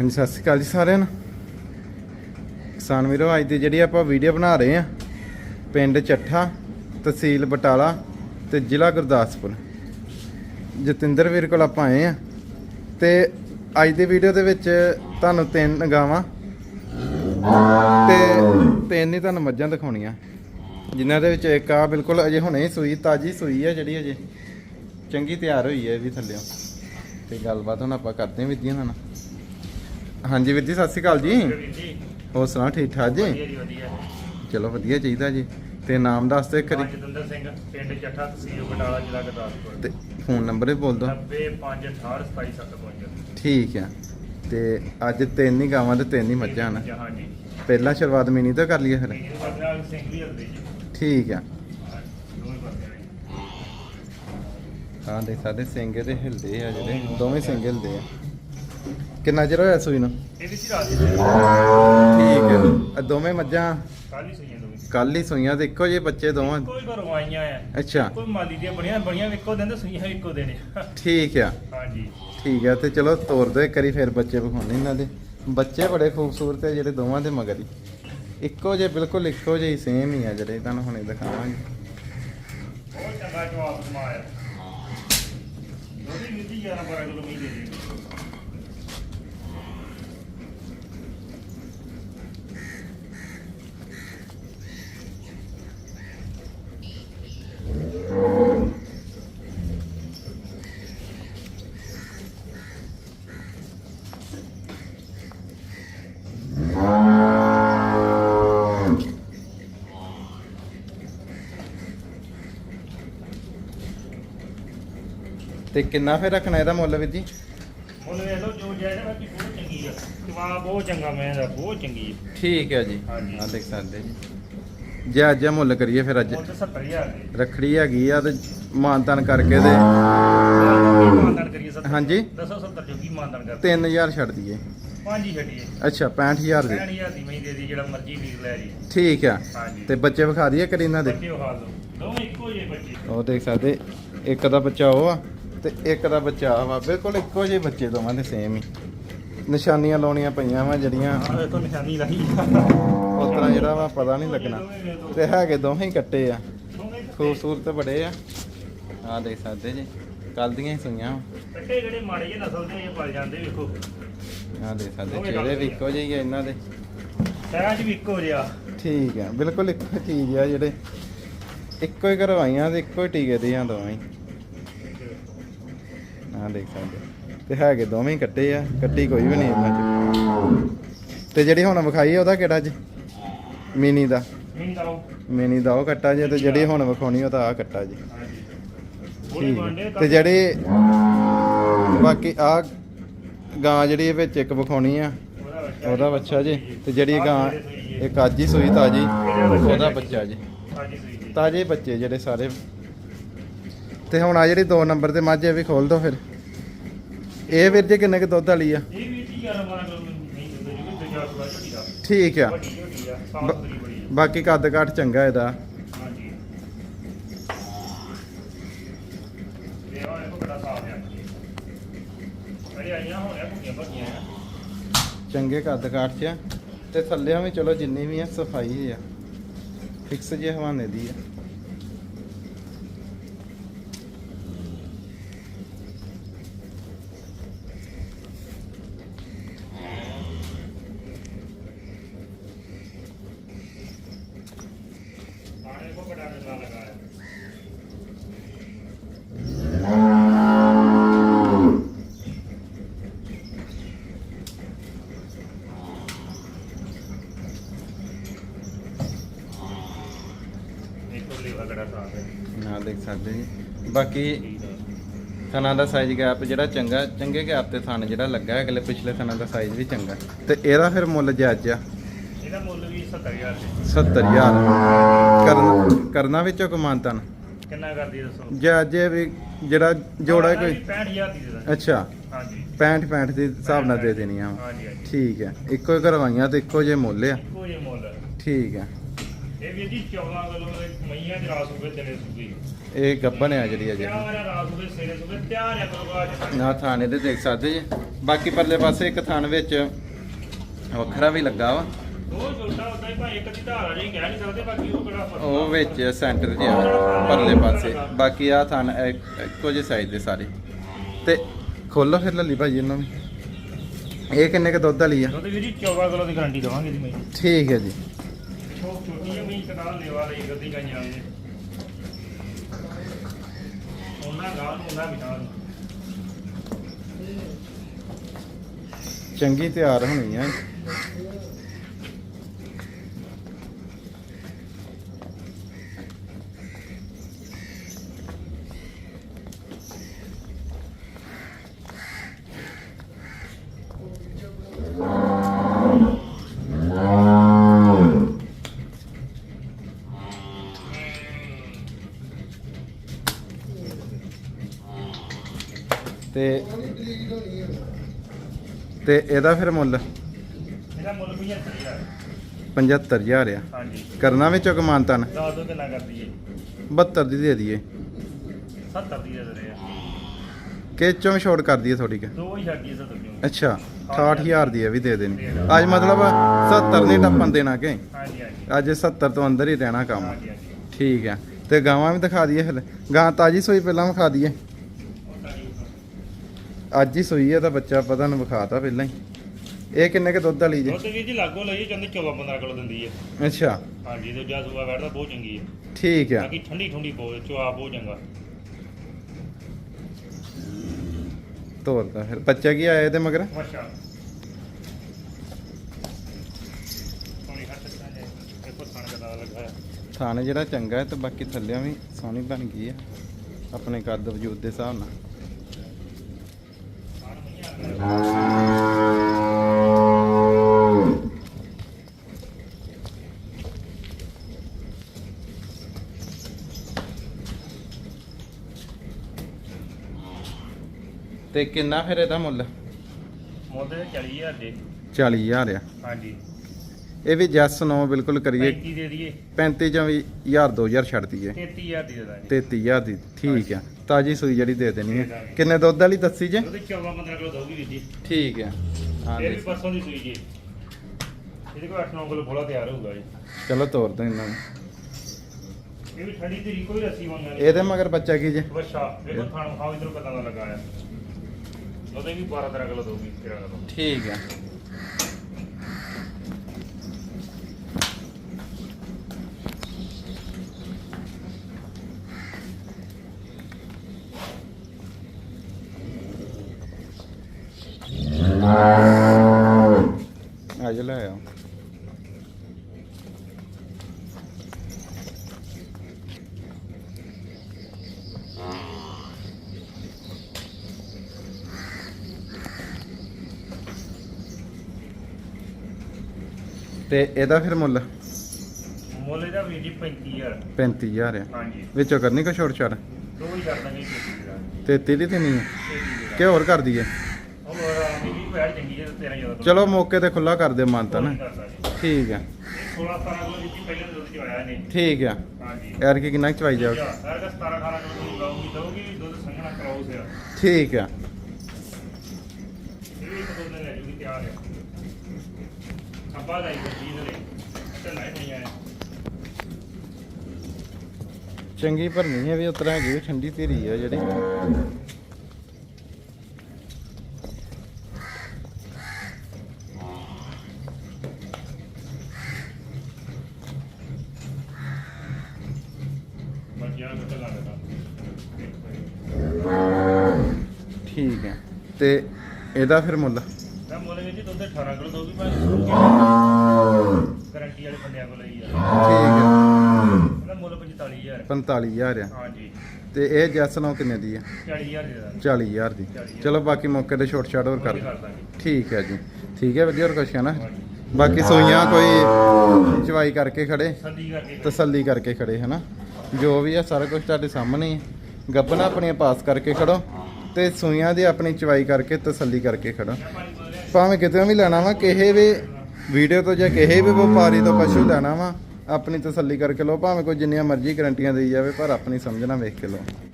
ਹਾਂਜੀ, ਸਤਿ ਸ਼੍ਰੀ ਅਕਾਲ ਜੀ ਸਾਰਿਆਂ ਨੂੰ। ਕਿਸਾਨ ਵੀਰੋ, ਅੱਜ ਦੀ ਜਿਹੜੀ ਆਪਾਂ ਵੀਡੀਓ ਬਣਾ ਰਹੇ ਆ ਪਿੰਡ ਚੱਠਾ, ਤਹਿਸੀਲ ਬਟਾਲਾ ਤੇ ਜ਼ਿਲ੍ਹਾ ਗੁਰਦਾਸਪੁਰ। ਜਤਿੰਦਰ ਵੀਰ ਕੋਲ ਆਪਾਂ ਆਏ ਆ ਤੇ ਅੱਜ ਦੀ ਵੀਡੀਓ ਦੇ ਵਿੱਚ ਤੁਹਾਨੂੰ ਤਿੰਨ ਗਾਵਾਂ ਤੇ ਤਿੰਨ ਹੀ ਤੁਹਾਨੂੰ ਮੱਝਾਂ ਦਿਖਾਉਣੀਆਂ। ਜਿਨ੍ਹਾਂ ਦੇ ਵਿੱਚ ਇੱਕ ਆ ਬਿਲਕੁਲ ਅਜੇ ਹੁਣੇ ਹੀ ਸੂਈ, ਤਾਜੀ ਸੂਈ ਆ ਜਿਹੜੀ ਅਜੇ। ਚੰਗੀ ਤਿਆਰ ਹੋਈ ਹੈ ਇਹ ਵੀ ਥੱਲਿਓਂ। ਤੇ ਗੱਲਬਾਤ ਹੁਣ ਆਪਾਂ ਕਰਦੇ ਹਾਂ ਵਿਧੀਆਂ ਨਾਲ। ਹਾਂਜੀ ਵੀਰ ਜੀ ਸਤਿ ਸ਼੍ਰੀ ਅਕਾਲ ਜੀ। ਹੋਰ ਸੁਣਾ ਠੀਕ ਠਾਕ ਜੀ? ਚਲੋ ਵਧੀਆ ਚਾਹੀਦਾ ਜੀ। ਤੇ ਨਾਮ ਦੱਸ ਦਿਓ ਇੱਕ ਵਾਰੀ। ਜਤਿੰਦਰ ਸਿੰਘ ਪਿੰਡ ਚੱਠਾ ਤਹਿਸੀਲ ਬਟਾਲਾ ਜ਼ਿਲ੍ਹਾ ਗੁਰਦਾਸਪੁਰ। ਤੇ ਫੋਨ ਨੰਬਰ ਵੀ ਬੋਲ ਦਿਓ। 9568277755 ਠੀਕ ਆ। ਤੇ ਅੱਜ ਤਿੰਨ ਹੀ ਗਾਵਾਂ ਤੇ ਤਿੰਨ ਹੀ ਮੱਝਾਂ ਹਨ। ਪਹਿਲਾਂ ਸ਼ੁਰੂਆਤ ਮਿਨੀ ਤੋਂ ਕਰ ਲਈਏ ਫਿਰ। ਠੀਕ ਆ। ਹਾਂ ਦੇਖ ਸਕਦੇ ਸਿੰਘੇ ਤੇ ਹਿਲਦੇ ਆ ਜਿਹੜੇ। ਦੋਵੇਂ ਸਿੰਘ ਹਿਲਦੇ ਆ। ਕਿੰਨਾ ਚਿਰ ਹੋਇਆ ਸੂਈ ਨੂੰ? ਇਹ ਵੀ ਸੀ ਰਾਤ ਠੀਕ ਹੈ। ਆ ਦੋਵੇਂ ਮੱਝਾਂ? ਕੱਲ ਹੀ ਸਈਆਂ ਦੋਵੇਂ। ਕੱਲ ਹੀ ਸੂਈਆਂ ਤੇ ਇੱਕੋ ਜਿਹੇ ਬੱਚੇ ਦੋਵਾਂ। ਕੋਈ ਘਰੋਂ ਆਈਆਂ ਆ। ਅੱਛਾ। ਕੋਈ ਮਾਲੀ ਦੀਆਂ ਬਣੀਆਂ ਬਣੀਆਂ ਇੱਕੋ ਦਿਨ ਤੇ ਸਈਆਂ ਇੱਕੋ ਦਿਨ ਆ। ਠੀਕ ਆ। ਹਾਂਜੀ। ਠੀਕ ਆ ਤੇ ਚਲੋ ਤੋਰ ਦੋ ਇੱਕ ਵਾਰੀ ਫਿਰ ਬੱਚੇ ਵਿਖਾਉਣੇ ਇਹਨਾਂ ਦੇ। ਬੱਚੇ ਬੜੇ ਖੂਬਸੂਰਤ ਆ ਜਿਹੜੇ ਦੋਵਾਂ ਦੇ ਮਗਰ ਹੀ। ਇੱਕੋ ਜਿਹੇ ਬਿਲਕੁਲ ਇੱਕੋ ਜਿਹੇ ਸੇਮ ਹੀ ਆ ਜਿਹੜੇ ਤੁਹਾਨੂੰ ਹੁਣੇ ਦਿਖਾਵਾਂਗੇ। ਬਹੁਤ ਚੰਗਾ ਜਵਾਬ ਸਮਾਇਆ। ਦੋਦੀ ਮਿੱਟੀ 11 12 ਕਿਲੋ ਮੀਂਹ ਦੇ ਦੇ ਤੇ ਕਿੰਨਾ ਫਿਰ ਰੱਖਣਾ ਇਹਦਾ ਮੁੱਲ ਵੀਰ ਜੀ? ਮੁੱਲ ਵੇਖ ਲਓ ਜੋ ਜਾਇਦਾ ਬਾਕੀ ਬਹੁਤ ਚੰਗੀ ਆ। ਜਵਾਬ ਬਹੁਤ ਚੰਗਾ ਮੈਂ ਦਾ ਬਹੁਤ ਚੰਗੀ ਆ। ਠੀਕ ਹੈ ਜੀ। ਹਾਂਜੀ। ਆ ਦੇਖ ਸਕਦੇ ਜੀ। ਜੇ ਅੱਜ ਇਹ ਮੁੱਲ ਕਰੀਏ ਫਿਰ ਅੱਜ। ਮੁੱਲ ਤਾਂ 70000 ਦੇ। ਰੱਖੜੀ ਹੈਗੀ ਆ ਤੇ ਮਾਨਤਨ ਕਰਕੇ ਤੇ ਮਾਨਦਾਨ ਕਰੀਏ 70 ਹਾਂਜੀ। ਦੱਸੋ 70 ਜੋ ਕੀ ਮਾਨਦਾਨ ਕਰਦੇ। 3000 ਛੱਡ ਦਈਏ। ਪੰਜ ਹੀ ਛੱਡੀਏ। ਅੱਛਾ 65000 ਦੀ। 60000 ਦੀ ਮੈਂ ਦੇ ਦੀ ਜਿਹੜਾ ਮਰਜ਼ੀ ਵੀਰ ਲੈ ਜੀ। ਠੀਕ ਆ। ਹਾਂਜੀ। ਤੇ ਬੱਚੇ ਵਿਖਾ ਦਈਏ ਕਰੀ ਇਹਨਾਂ ਦੇ। ਬੱਚੇ ਉਹ ਹਾਲ ਲਓ ਦੋਵੇਂ ਇੱਕੋ ਜਿਹੇ ਬੱਚੇ। ਉਹ ਦੇਖ ਸਕਦੇ ਇੱਕ ਦਾ ਬੱਚਾ ਉਹ ਆ। ਤੇ ਇੱਕ ਦਾ ਬੱਚਾ ਵਾ ਬਿਲਕੁਲ ਇੱਕੋ ਜਿਹੇ ਬੱਚੇ ਦੋਵਾਂ ਦੇ ਸੇਮ ਹੀ। ਨਿਸ਼ਾਨੀਆਂ ਲਾਉਣੀਆਂ ਪਈਆਂ ਵਾ ਜਿਹੜੀਆਂ। ਆਹ ਦੇਖੋ ਨਿਸ਼ਾਨੀ ਲਾਈ। ਉਸ ਤਰ੍ਹਾਂ ਜਿਹੜਾ ਵਾ ਪਤਾ ਨਹੀਂ ਲੱਗਣਾ। ਤੇ ਹੈਗੇ ਦੋਵੇਂ ਹੀ ਕੱਟੇ ਆ। ਖੂਬਸੂਰਤ ਬੜੇ ਆ। ਆ ਦੇਖ ਸਕਦੇ ਜੀ ਕੱਲ ਦੀਆਂ ਹੀ ਸੁਈਆਂ ਕੱਟੇ ਜਿਹੜੇ ਮਾੜੇ ਜਿਹੇ ਨਸਲ ਦੇ ਇਹ ਪਲ ਜਾਂਦੇ ਵੇਖੋ। ਆ ਦੇਖ ਸਕਦੇ ਚਿਹਰੇ ਵੀ ਇੱਕੋ ਜਿਹੇ ਹੀ ਆ ਇਹਨਾਂ ਦੇ। ਪੈਰਾਂ 'ਚ ਵੀ ਇੱਕੋ ਜਿਹਾ। ਠੀਕ ਆ ਬਿਲਕੁਲ ਇੱਕੋ ਚੀਜ਼ ਆ ਜਿਹੜੇ ਇੱਕੋ ਹੀ ਕਰਵਾਈਆਂ ਤੇ ਇੱਕੋ ਹੀ ਟੀਕੇ ਦੀਆਂ ਦੋਵੇਂ ਹੀ। ਆ ਦੇਖ ਸਕਦੇ ਤੇ ਹੈਗੇ ਦੋਵੇਂ ਹੀ ਕੱਟੇ ਆ ਕੱਟੀ ਕੋਈ ਵੀ ਨਹੀਂ ਇਹਨਾਂ ਚ। ਤੇ ਜਿਹੜੀ ਹੁਣ ਵਿਖਾਈ ਆ ਉਹਦਾ ਕਿਹੜਾ ਜੀ? ਮਿਨੀ ਦਾ। ਮਿਨੀ ਦਾ ਉਹ। ਕੱਟਾ ਜੇ ਤੇ ਜਿਹੜੀ ਹੁਣ ਵਿਖਾਉਣੀ ਉਹ ਤਾਂ ਆ ਕੱਟਾ ਜੀ। ਤੇ ਜਿਹੜੇ ਬਾਕੀ ਆ ਗਾਂ ਜਿਹੜੀ ਵਿੱਚ ਇੱਕ ਵਿਖਾਉਣੀ ਆ ਉਹਦਾ ਬੱਚਾ ਜੀ। ਤੇ ਜਿਹੜੀ ਗਾਂ ਇੱਕ ਅੱਜ ਹੀ ਸੂਈ ਤਾਜੀ ਉਹਦਾ ਬੱਚਾ ਜੀ। ਤਾਜੇ ਬੱਚੇ ਜਿਹੜੇ ਸਾਰੇ। ਤੇ ਹੁਣ ਆ ਜਿਹੜੀ 2 ਨੰਬਰ ਤੇ ਮੱਝ ਇਹ ਵੀ ਖੋਲ ਦੋ ਫਿਰ। ਇਹ ਵੀਰ ਜੀ ਕਿੰਨੇ ਕੁ ਦੁੱਧ ਵਾਲੀ ਆ? ਇਹ ਵੀ 11 12 ਕਿਲੋ ਨਹੀਂ ਦਿੰਦੇ ਜੀ ਤੇ ਜਾ ਸੁਆ ਝੜੀ ਦਾ ਠੀਕ ਆ। ਵੱਡੀ ਝੜੀ ਆ ਸਾਫ਼ ਸੁਥਰੀ ਬੜੀ ਆ। ਬਾਕੀ ਕੱਦ ਕਾਠ ਚੰਗਾ ਇਹਦਾ। ਹਾਂਜੀ। ਇਹ ਆ ਇਹੋ ਬੜਾ ਸਾਫ਼ ਆ। ਅਰੇ ਆਈਆਂ ਹੋਣਿਆ ਭੁੱਖੀਆਂ ਭੱਜੀਆਂ ਆ। ਚੰਗੇ ਕੱਦ ਕਾਠ ਚ ਆ। ਤੇ ਥੱਲਿਆਂ ਵੀ ਚਲੋ ਜਿੰਨੀ ਵੀ ਆ ਸਫ਼ਾਈ ਆ। ਫਿਕਸ ਜੇ ਹਵਾਨੇ ਦੀ ਆ ਆਣੇ ਕੋ ਬੜਾ ਮੇਲਾ ਲਗਾਇਆ ਹੈ। ਨਾ ਦੇਖ ਸਕਦੇ ਜੀ। ਬਾਕੀ ਥਣਾ ਦਾ ਸਾਈਜ਼ ਗੈਪ ਜਿਹੜਾ ਚੰਗਾ ਚੰਗੇ ਗੈਪ ਤੇ ਥਣ ਜਿਹੜਾ ਲੱਗਾ ਹੈ ਅਗਲੇ ਪਿਛਲੇ ਥਣਾ ਦਾ ਸਾਈਜ਼ ਵੀ ਚੰਗਾ। ਤੇ ਇਹਦਾ ਫਿਰ ਮੁੱਲ ਜਾਇਜ਼ ਆ? ਇਹਦਾ ਮੁੱਲ ਵੀ 70000 ਦੇ। 70000 ਕਰਨ ਕਰਨਾ ਵਿੱਚੋਂ ਕਮਾਨਤਨ ਕਿੰਨਾ ਕਰਦੀ ਦੱਸੋ? ਜਾਇਜ਼ ਜੇ ਵੀ ਜਿਹੜਾ ਜੋੜਾ ਕੋਈ 65000 ਦੀ ਦੇ ਅੱਛਾ। ਹਾਂਜੀ। 65 65 ਦੇ ਹਿਸਾਬ ਨਾਲ ਦੇ ਦੇਣੀਆਂ। ਵਾਂ। ਹਾਂਜੀ। ਠੀਕ ਹੈ ਇੱਕੋ ਹੀ ਕਰਵਾਈਆਂ ਤੇ ਇੱਕੋ ਜੇ ਮੁੱਲ ਆ? ਇੱਕੋ ਜਿਹਾ ਮੁੱਲ ਠੀਕ ਹੈ ਇਹ ਵੀ ਜੀ 14 ਕਿਲੋ ਦੇ ਮਈਆਂ ਦੇ ਰਾਸ ਹੋਵੇ ਤੇਰੇ ਸੁਗੀ ਇਹ ਗੱਬਨ ਆ ਜਿਹੜੀ ਅਜੇ। ਰਾਸ ਹੋਵੇ ਸੇਰੇ ਸੁਗੇ ਤਿਆਰ ਨਾ ਥਾਣੇ ਦੇ ਦੇਖ ਸਕਦੇ ਜੀ। ਬਾਕੀ ਪਰਲੇ ਪਾਸੇ ਇੱਕ ਥਾਣ ਵਿੱਚ ਵੱਖਰਾ ਵੀ ਲੱਗਾ ਵਾ। ਉਹ ਛੋਟਾ ਹੁੰਦਾ ਹੀ ਭਾਈ ਇੱਕ ਦੀ ਧਾਰ ਆ ਜੀ ਕਹਿ ਨਹੀਂ ਸਕਦੇ ਬਾਕੀ ਉਹ ਕਿਹੜਾ ਫ਼ਰਕ ਉਹ ਵਿੱਚ ਸੈਂਟਰ 'ਚ ਆ ਪਰਲੇ ਪਾਸੇ। ਬਾਕੀ ਆ ਥਾਣ ਇੱਕ- ਜਿਹੇ ਸਾਈਜ਼ ਦੇ ਸਾਰੇ। ਤੇ ਖੋਲੋ ਫਿਰ ਲੱਲੀ ਭਾਜੀ ਇਹਨਾਂ ਨੂੰ। ਇਹ ਕਿੰਨੇ ਕ ਦੁੱਧ ਵਾਲੀ ਆ? ਦੁੱਧ ਵੀ ਜੀ 14 ਕਿਲੋ ਦੀ ਗਾਰੰਟੀ ਦਵਾਂਗੇ ਜੀ ਮੈਂ। ਠੀਕ ਹੈ ਜੀ। ਛੋਟ ਛੋਟੀ ਜਿਹੀ ਮਈ ਕਟਾ ਲੈਵਾ ਲਈ ਗੱਦੀ ਗਾਈਆਂ ਨੇ। ਉਹਨਾਂ ਚੰਗੀ ਤਿਆਰ ਹੋਣੀ ਆ। ਤੇ ਤੇ ਇਹਦਾ ਫਿਰ ਮੁੱਲ? ਇਹਦਾ ਮੁੱਲ ਵੀ 70000 75000 ਆ। ਹਾਂਜੀ। ਕਰਨਾ ਵਿੱਚੋਂ ਕਮਾਨਤਨ ਦੱਸ ਦੋ ਕਿੰਨਾ ਕਰਦੀ ਏ 72 ਦੀ ਦੇ ਦਈਏ। 70 ਦੀ ਦੇ ਆ। ਕਿ ਚੋਂ ਛੋਟ ਕਰ ਦਈਏ ਥੋੜੀ ਕਿ? ਦੋ ਹੀ ਛੱਡੀ 70 ਕਿਉਂ ਅੱਛਾ 68000 ਦੀ ਇਹ ਵੀ ਦੇ ਦੇਣੀ। ਅੱਜ ਮਤਲਬ 70 ਨਹੀਂ ਟੱਪਣ ਦੇਣਾ ਕਿ? ਹਾਂਜੀ ਹਾਂਜੀ। ਅੱਜ 70 ਤੋਂ ਅੰਦਰ ਹੀ ਰਹਿਣਾ ਕੰਮ। ਠੀਕ ਆ। ਤੇ ਗਾਵਾਂ ਵੀ ਦਿਖਾ ਦਈਏ ਫਿਰ। ਗਾਂ ਤਾਜੀ ਸੋਈ ਪਹਿਲਾਂ ਵਿਖਾ ਦਈਏ। ਅੱਜ ਹੀ ਸੋਈ ਆ ਤਾਂ ਬੱਚਾ ਪਤਾ ਨੂੰ ਵਿਖਾਤਾ ਪਹਿਲਾਂ ਹੀ। ਇਹ ਕਿੰਨੇ ਕੇ ਦੁੱਧ ਵਾਲੀ ਜੇ? ਦੁੱਧ ਵੀ ਜੀ ਲਾਗੋ ਲਈ ਜਾਂਦੀ 14 15 ਕਿਲੋ ਦਿੰਦੀ ਹੈ ਅੱਛਾ। ਹਾਂਜੀ ਤੇ ਜਾਂ ਸੂਆ ਬੈਠਦਾ ਬਹੁਤ ਚੰਗੀ ਹੈ ਠੀਕ ਆ। ਬਾਕੀ ਠੰਡੀ ਠੰਡੀ ਬਹੁਤ ਚੁਆ ਬਹੁਤ ਚੰਗਾ। ਤੋਰਦਾ ਫਿਰ। ਬੱਚਾ ਕੀ ਆਇਆ ਇਹਦੇ ਮਗਰ? ਅੱਛਾ। ਥਾਣ ਹੈ ਜਿਹੜਾ ਚੰਗਾ ਹੈ ਤੇ ਬਾਕੀ ਥੱਲਿਆਂ ਵੀ ਸੋਹਣੀ ਬਣ ਗਈ ਆ ਆਪਣੇ ਕੱਦ ਵਜੂਦ ਦੇ ਹਿਸਾਬ ਨਾਲ। ਤੇ ਕਿੰਨਾ ਫਿਰ ਇਹਦਾ ਮੁੱਲ? ਮੁੱਲ ਦੇ 40000 ਦੇ। 40000 ਆ। ਹਾਂਜੀ। ਇਹ ਵੀ ਜੈਸ ਨੋ ਬਿਲਕੁਲ ਕਰੀਏ। 35 ਦੇ ਦਈਏ। 35 ਜਾਂ ਵੀ 1000 2000 ਛੱਡ ਦਈਏ। 33000 ਦੀ ਦੇ ਦਾਂਗੇ। 33000 ਦੀ ਠੀਕ ਆ। ਤਾਜੀ ਸੂਈ ਜਿਹੜੀ ਦੇ ਦੇਣੀ ਹੈ। ਕਿੰਨੇ ਦੁੱਧ ਵਾਲੀ ਦੱਸੀ ਜੇ? ਉਹਦੇ 14 15 ਕਿਲੋ ਦਊਗੀ ਵੀਰ ਜੀ। ਠੀਕ ਆ ਹਾਂ ਇਹ ਵੀ। ਪਰਸੋਂ ਦੀ ਸੂਈ ਜੀ। ਇਹਦੇ ਕੋਲ 8-9 ਕਿਲੋ ਬੋਲਾ ਤਿਆਰ ਹੋਊਗਾ ਜੀ। ਚਲੋ ਤੋਰ ਦੋ ਇਹਨਾਂ ਨੂੰ। ਇਹ ਵੀ ਠੰਡੀ ਤੇਰੀ ਕੋਈ ਰੱਸੀ ਮੰਗਣਾ ਇਹਦੇ ਮਗਰ ਬੱਚਾ ਕੀ ਜੇ? ਵਸ਼ਾ ਵੇਖੋ ਥਾਣ ਖਾਓ ਇਧਰੋਂ ਕਦਾਂ ਦਾ ਲੱਗਾ ਆ। ਉਹਦੇ ਵੀ 12 13 ਕਿਲੋ ਦਊਗੀ 13 ਕਿਲੋ। ਠੀਕ ਆ ਅੱਜ ਲੈ ਆਓ ਤੇ ਇਹਦਾ ਫਿਰ ਮੁੱਲ? ਮੁੱਲ ਇਹਦਾ ਵੀਰ ਜੀ 35000 35000 ਆ। ਹਾਂਜੀ। ਵਿੱਚੋਂ ਕਰਨੀ ਕੋ ਛੋਟ ਛਾੜ ਦੋ ਹੀ ਕਰ ਦਾਂਗੇ ਤੇ ਤੇਰੀ ਤੇ ਨਹੀਂ ਹੈ ਕਿ ਹੋਰ ਕਰ ਦਈਏ? ਉਹ ਵੀ ਵੀ ਪੈਰ ਚੰਗੀ ਹੈ 13 ਜ਼ਿਆਦਾ ਚਲੋ ਮੌਕੇ ਤੇ ਖੁੱਲਾ ਕਰ ਦੇ ਮਾਨਤਾ ਨਾ। ਠੀਕ ਆ। 16 17 ਕਿਲੋ ਜੀ ਪਹਿਲਾਂ ਦੁੱਧ ਚ ਆਇਆ ਨੇ ਠੀਕ ਆ। ਹਾਂਜੀ। ਯਾਰ ਕੀ ਕਿੰਨਾ ਚਵਾਈ ਜਾਓ ਯਾਰ ਦਾ 17 18 ਕਿਲੋ ਦੀ ਲਾਉਂਗੀ ਦਊਗੀ ਦੁੱਧ ਸੰਘਣਾ ਕਰਾਉਸ ਆ ਠੀਕ ਆ ਇਹ ਵੀ ਇੱਕ ਦੋ ਦਿਨ ਲੈ ਜੂਗੀ ਤਿਆਰ ਹੈ ਅੱਬਾ ਚੰਗੀ ਭਰਨੀ ਹੈ ਵੀ ਉਤਰਾ ਹੈਗੀ ਵੀ ਠੰਡੀ ਧੀਰੀ ਆ ਜਿਹੜੀ। ਠੀਕ ਆ ਤੇ ਇਹਦਾ ਫਿਰ ਮੁੱਲ? 18 ਕਿਲੋ ਦਊਗੀ ਮੈਂ ਗਾਰੰਟੀ ਵਾਲੇ ਬੰਦਿਆਂ ਕੋਲ ਲਈ ਆ। ਠੀਕ ਆ ਉਹਦਾ ਮੁੱਲ 45000 45000 ਆ। ਹਾਂਜੀ। ਤੇ ਇਹ ਜੈਸ ਨੋ ਕਿੰਨੇ ਦੀ ਆ? 40000 ਦੇ ਦਾਂਗੇ 40000 ਦੀ। ਚਲੋ ਬਾਕੀ ਮੌਕੇ ਤੇ ਛੋਟ ਛਾਟ ਹੋਰ ਕਰ ਕਰ ਦਾਂਗੇ। ਠੀਕ ਹੈ ਜੀ। ਠੀਕ ਹੈ ਵਧੀਆ ਹੋਰ ਕੁਛ ਹੈ ਨਾ? ਬਾਕੀ ਸੋਈਆਂ ਕੋਈ ਚਵਾਈ ਕਰਕੇ ਖੜੇ? ਸੰਦੀ ਕਰਕੇ ਤਸੱਲੀ ਕਰਕੇ ਖੜੇ ਹਨਾ ਜੋ ਵੀ ਆ ਸਾਰਾ ਕੁਝ ਤੁਹਾਡੇ ਸਾਹਮਣੇ ਹੀ ਹੈ ਗੱਬਣਾ ਆਪਣੀਆਂ ਪਾਸ ਕਰਕੇ ਖੜੋ ਤੇ ਸੂਈਆਂ ਦੀ ਆਪਣੀ ਚਵਾਈ ਕਰਕੇ ਤਸੱਲੀ ਕਰਕੇ ਖੜੋ। ਭਾਵੇਂ ਕਿਤੇ ਵੀ ਲੈਣਾ ਵਾ ਕਿਸੇ ਵੀ ਵੀਡੀਓ ਤੋਂ ਜਾਂ ਕਿਸੇ ਵੀ ਵਪਾਰੀ ਤੋਂ ਪਸ਼ੂ ਲੈਣਾ ਵਾ, ਆਪਣੀ ਤਸੱਲੀ ਕਰਕੇ ਲਓ, ਭਾਵੇਂ ਕੋਈ ਜਿੰਨੀਆਂ ਮਰਜ਼ੀ ਗਰੰਟੀਆਂ ਦੇਈ ਜਾਵੇ, ਪਰ ਆਪਣੀ ਸਮਝਣਾ ਵੇਖ ਕੇ ਲਓ।